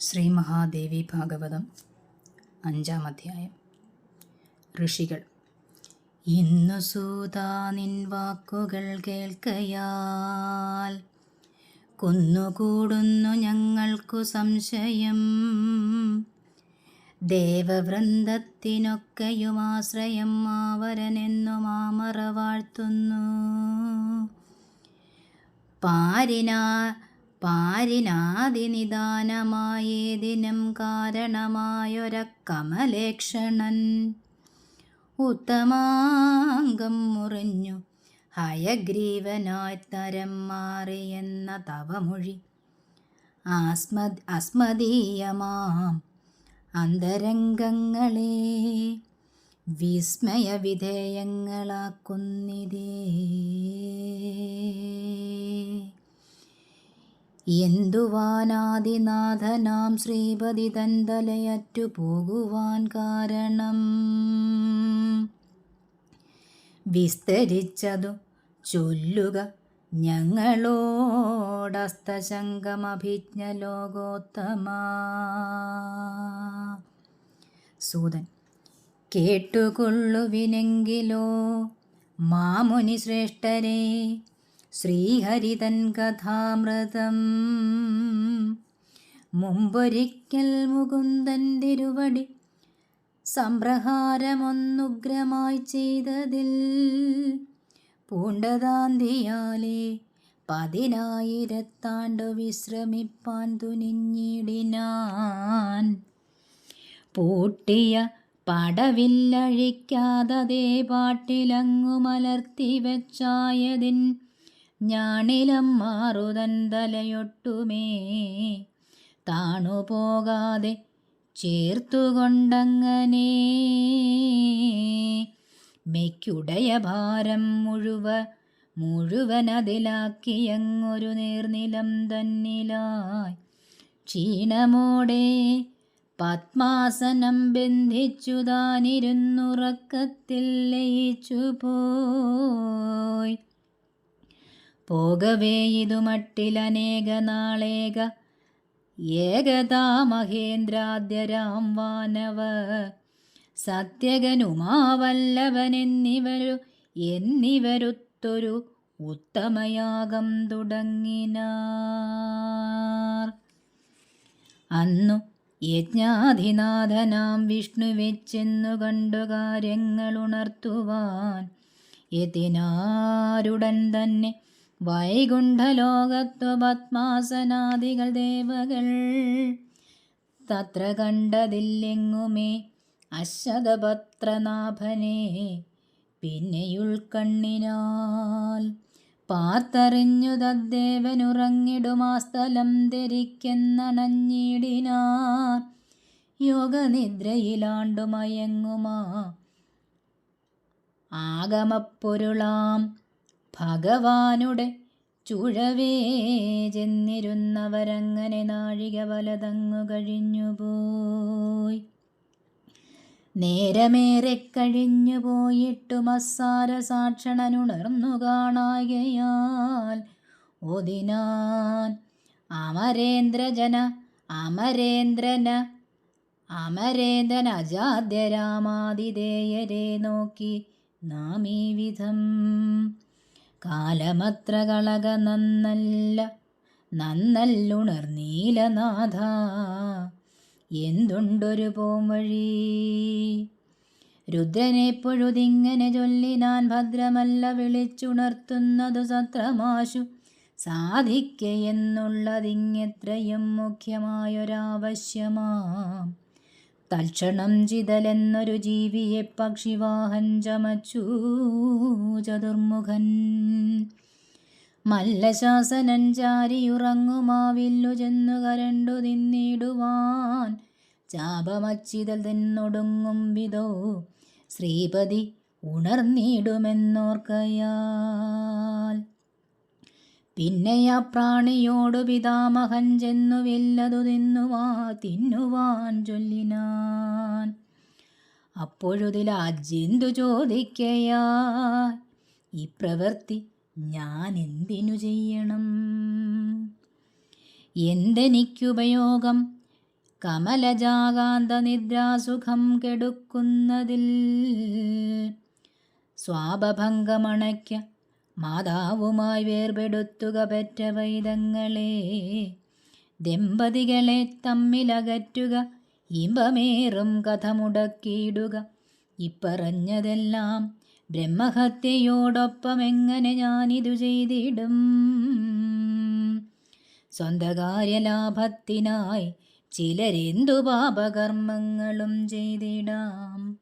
ശ്രീ മഹാദേവി ഭാഗവതം അഞ്ചാം അധ്യായം. ഋഷികൾ ഇന്നു സൂതാ നിൻ വാക്കുകൾ കേൾക്കയാൽ കുന്നുകൂടുന്നു ഞങ്ങൾക്കു സംശയം. ദേവവൃന്ദത്തിനൊക്കെയും ആശ്രയം മാവരനെന്നു മാമറ വാഴ്ത്തുന്നു. പാരിനാ പാരിനാദിനിദാനമായേതിനും കാരണമായൊരക്കമലേക്ഷണൻ. ഉത്തമാംഗം മുറിഞ്ഞു ഹയഗ്രീവനായി തരം മാറിയെന്ന തവമൊഴി. ആസ്മദ് അസ്മദീയമാം അന്തരംഗങ്ങളെ വിസ്മയവിധേയങ്ങളാക്കുന്നിതേ. എന്തുവാനാദിനാഥനാം ശ്രീപതി തന്തലയറ്റു പോകുവാൻ കാരണം? വിസ്തരിച്ചതു ചൊല്ലുക ഞങ്ങളോടസ്തശങ്കമഭിജ്ഞ ലോകോത്തമ. സൂതൻ കേട്ടുകൊള്ളുവിനെങ്കിലോ മാമുനി ശ്രേഷ്ഠരെ ശ്രീഹരിതൻ കഥാമൃതം. മുമ്പൊരിക്കൽ മുകുന്ദൻ തിരുവടി സംപ്രഹാരമൊന്നുഗ്രമായി ചെയ്തതിൽ പൂണ്ടതാന്തിയാലെ പതിനായിരത്താണ്ടു വിശ്രമിപ്പാൻ തുനിഞ്ഞിടിനാൻ. പൂട്ടിയ പടവില്ലഴിക്കാതെ പാട്ടിലങ്ങു മലർത്തി വെച്ചായതിൻ ഞാണിലം മാറുതൻ തലയൊട്ടുമേ. താണു പോകാതെ ചേർത്തുകൊണ്ടങ്ങനെ. മെയ്ക്കുടയ ഭാരം മുഴുവ മുഴുവനതിലാക്കിയങ്ങൊരു നീർനിലം തന്നിലായി. ക്ഷീണമോടെ പത്മാസനം ബന്ധിച്ചു താനിരുന്നുറക്കത്തിൽ ലയിച്ചു പോയി പോകവേ ഇതു മട്ടിലനേക നാളേക. ഏകതാ മഹേന്ദ്രാദ്യരാം വാനവ സത്യകനുമാവല്ലവനെന്നിവരു എന്നിവരുത്തൊരു ഉത്തമയാഗം തുടങ്ങിനാർ. അന്നു യജ്ഞാധിനാഥനാം വിഷ്ണു വെച്ചെന്നു കണ്ടു കാര്യങ്ങൾ ഉണർത്തുവാൻ യതിനാരുടൻ തന്നെ വൈകുണ്ഠലോകത്വ പത്മാസനാദികൾ ദേവകൾ. തത്ര കണ്ടതില്ലെങ്ങുമേ അശ്വതപത്രനാഭനെ. പിന്നെയുൾക്കണ്ണിനാൽ പാർത്തറിഞ്ഞു തദ്ദേവനുറങ്ങിടുമാ സ്ഥലം ധരിക്കെന്നണഞ്ഞിടിനാർ. യോഗനിദ്രയിലാണ്ടുമയങ്ങുമാ. ആഗമപ്പൊരുളാം ഭഗവാനുടെ ചുഴവേ ചെന്നിരുന്നവരങ്ങനെ നാഴിക വലതങ്ങു കഴിഞ്ഞുപോയി. നേരമേറെ കഴിഞ്ഞു പോയിട്ടും അസാര സാക്ഷണനുണർന്നു കാണായയാൽ ഒതിനാൻ അമരേന്ദ്രജന അമരേന്ദ്രന അമരേന്ദ്രൻ അജാദ്യരാമാതിഥേയരെ നോക്കി നാം ഈ വിധം കാലമത്ര കളക നന്നല്ല നന്നല്ലുണർന്നീലനാഥ എന്തുണ്ടൊരു പോംവഴി? രുദ്രനെ പൊഴുതിങ്ങനെ ചൊല്ലിനാൻ ഭദ്രമല്ല വിളിച്ചുണർത്തുന്നതു സത്രമാശു. സാധിക്കയെന്നുള്ളതിങ്ങെത്രയും മുഖ്യമായൊരാവശ്യമാം. തൽക്ഷണം ചിതലെന്നൊരു ജീവിയെ പക്ഷിവാഹൻ ചമച്ചു ചതുർമുഖൻ. മല്ലശാസനൻ ചാരിയുറങ്ങുമാവില്ലു ചെന്നു കരണ്ടു തിന്നിടുവാൻ. ചാപമച്ചിതൽ തിന്നൊടുങ്ങും വിധോ ശ്രീപതി ഉണർന്നിടുമെന്നോർക്കയാൽ പിന്നെ ആ പ്രാണിയോടു പിതാമഹൻ ചെന്നു വില്ലതു തിന്നുവാ തിന്നുവാൻ ചൊല്ലിനാൻ. അപ്പോഴുതിൽ അജന്തു ചോദിക്കയാ ഈ പ്രവൃത്തി ഞാൻ എന്തിനു ചെയ്യണം? എന്തെനിക്കുപയോഗം? കമലജാകാന്ത നിദ്രാസുഖം കെടുക്കുന്നതിൽ സ്വാപഭംഗമണയ്ക്ക മാതാവുമായി വേർപെടുത്തുക പെറ്റ വൈദങ്ങളെ. ദമ്പതികളെ തമ്മിലകറ്റുക ഇമ്പമേറും കഥ മുടക്കിയിടുക ഇപ്പറഞ്ഞതെല്ലാം ബ്രഹ്മഹത്യയോടൊപ്പം എങ്ങനെ ഞാനിതു ചെയ്തിടും? സ്വന്തകാര്യലാഭത്തിനായി ചിലരെന്തു പാപകർമ്മങ്ങളും ചെയ്തിടാം?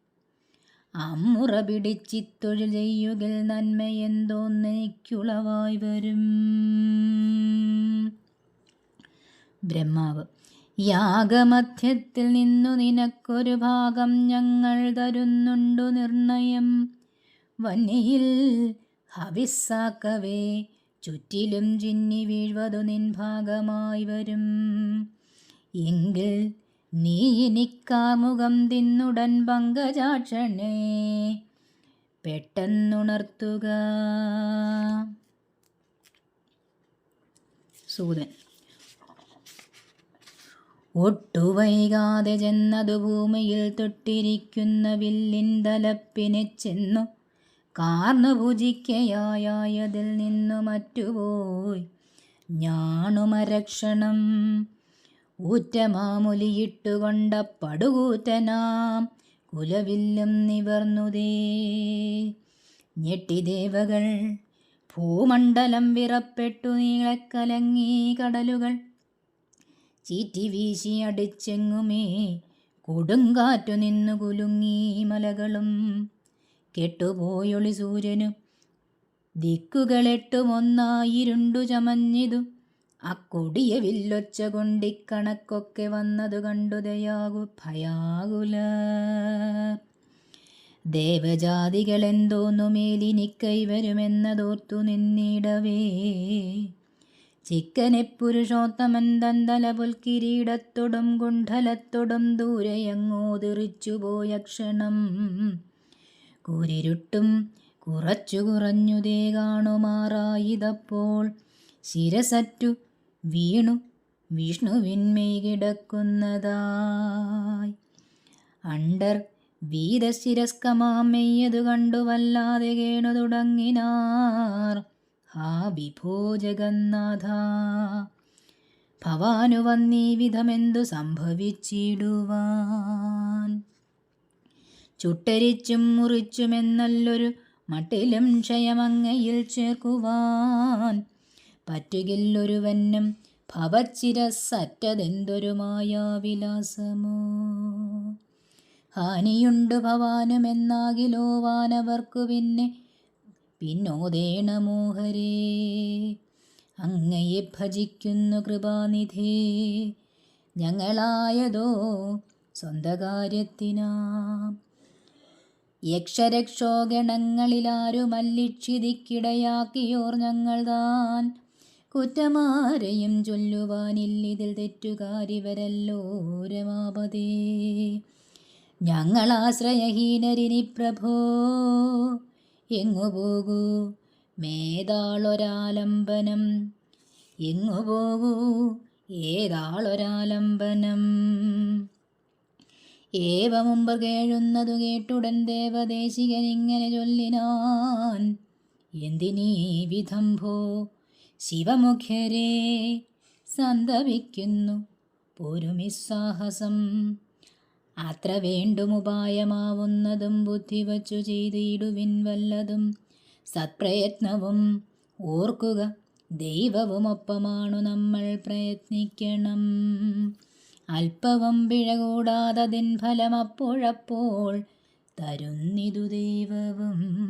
അമ്മുറ പിടിച്ചിത്തൊഴിൽ ചെയ്യുകിൽ നന്മയെന്തോന്നെനിക്കുളവായി വരും ബ്രഹ്മാവ് യാഗമധ്യത്തിൽ നിന്നു നിനക്കൊരു ഭാഗം ഞങ്ങൾ തരുന്നുണ്ടു നിർണയം. വന്നിയിൽ ഹവിസ്സാക്കവേ ചുറ്റിലും ചിന്നി വീഴ്വതു നിൻ ഭാഗമായി വരും എങ്കിൽ നീ എനിക്കാമുഖം തിന്നുടൻ പങ്കജാക്ഷണേ പെട്ടെന്നുണർത്തുക. സൂതൻ. ഒട്ടുവൈകാതെ ചെന്നതു ഭൂമിയിൽ തൊട്ടിരിക്കുന്ന വില്ലിൻ തലപ്പിനെ ചെന്നു കാർന്നു ഭുജിക്കയായതിൽ നിന്നു മറ്റുപോയി. ഞാണുമരക്ഷണം ഊറ്റമാമുലിയിട്ടുകൊണ്ട പടുകൂറ്റനാം കുലവില്ലും നിവർന്നുതേ. ഞെട്ടിദേവകൾ ഭൂമണ്ഡലം വിറപ്പെട്ടു നീളക്കലങ്ങി കടലുകൾ. ചീറ്റി വീശി അടിച്ചെങ്ങുമേ കൊടുങ്കാറ്റു നിന്നു കുലുങ്ങി മലകളും. കെട്ടുപോയൊളി സൂര്യനും ദിക്കുകളെട്ടുമൊന്നായിരുണ്ടു ചമഞ്ഞിതു. അക്കൊടിയ വില്ലൊച്ച കൊണ്ടിക്കണക്കൊക്കെ വന്നതു കണ്ടുതയാകു ഭയാകുല. ഭയാകുല ദേവജാതികളെന്തോന്നു മേലിനിക്കൈ വരുമെന്നതോർത്തു നിന്നിടവേ. ചിക്കനെ പുരുഷോത്തമൻ തന്തല പുൽക്കിരീടത്തൊടും കുണ്ഠലത്തൊടും ദൂരെയങ്ങോ തെറിച്ചുപോയ ക്ഷണം. കുരിരുട്ടും കുറച്ചു കുറഞ്ഞുതേ കാണുമാറായിതപ്പോൾ ശിരസറ്റു വീണു. വിഷ്ണുവിന്മേകിടക്കുന്നതായി. അണ്ടർ വീരശിരസ്കമാമെയ്യതു കണ്ടുവല്ലാതെ കേണു തുടങ്ങിനാർ. ഹാ വിഭോ ജഗന്നാഥ. ഭവാനു വന്നീ വിധമെന്തു സംഭവിച്ചിടുവാൻ. ചുട്ടരിച്ചും മുറിച്ചുമെന്നല്ലൊരു മട്ടിലും ക്ഷയമങ്ങയിൽ ചേർക്കുവാൻ. പറ്റുകില്ലൊരുവനും ഭവച്ചിരസറ്റതെന്തൊരു മായാവിലാസമോ? ഹാനിയുണ്ടു ഭവാനുമെന്നാകിലോ വാനവർക്കു പിന്നെ പിന്നോദേണമോഹരേ അങ്ങയെ ഭജിക്കുന്നു കൃപാനിധേ. ഞങ്ങളായതോ സ്വന്തകാര്യത്തിനാം. യക്ഷരക്ഷോഗണങ്ങളിലാരുമല്ലിക്ഷിതിക്കിടയാക്കിയോർ ഞങ്ങൾ താൻ കുറ്റമാരെയും ചൊല്ലുവാനില്ലിതിൽ തെറ്റുകാരിവരല്ലോരമാപതേ ഞങ്ങളാശ്രയഹീനരിനി പ്രഭോ എങ്ങു പോകൂ? മേതാളൊരാലംബനം എങ്ങു പോകൂ? ഏതാളൊരാലംബനം. ഏവ മുമ്പ് കേഴുന്നതു കേട്ടുടൻ ദേവദേശികൻ ഇങ്ങനെ ചൊല്ലിനാൻ. എന്തിനീ വിധംഭോ ശിവമുഖ്യരെ സന്തപിക്കുന്നു. പൊരുമിസ്സാഹസം. അത്ര വേണ്ടുമുപായമാവുന്നതും ബുദ്ധി വച്ചു ചെയ്തിടുവിൻ വല്ലതും സത്പ്രയത്നവും ഓർക്കുക ദൈവവുമൊപ്പമാണു നമ്മൾ പ്രയത്നിക്കണം. അല്പവും പിഴ കൂടാതതിൻ ഫലം അപ്പോഴപ്പോൾ തരുന്നിതു ദൈവവും.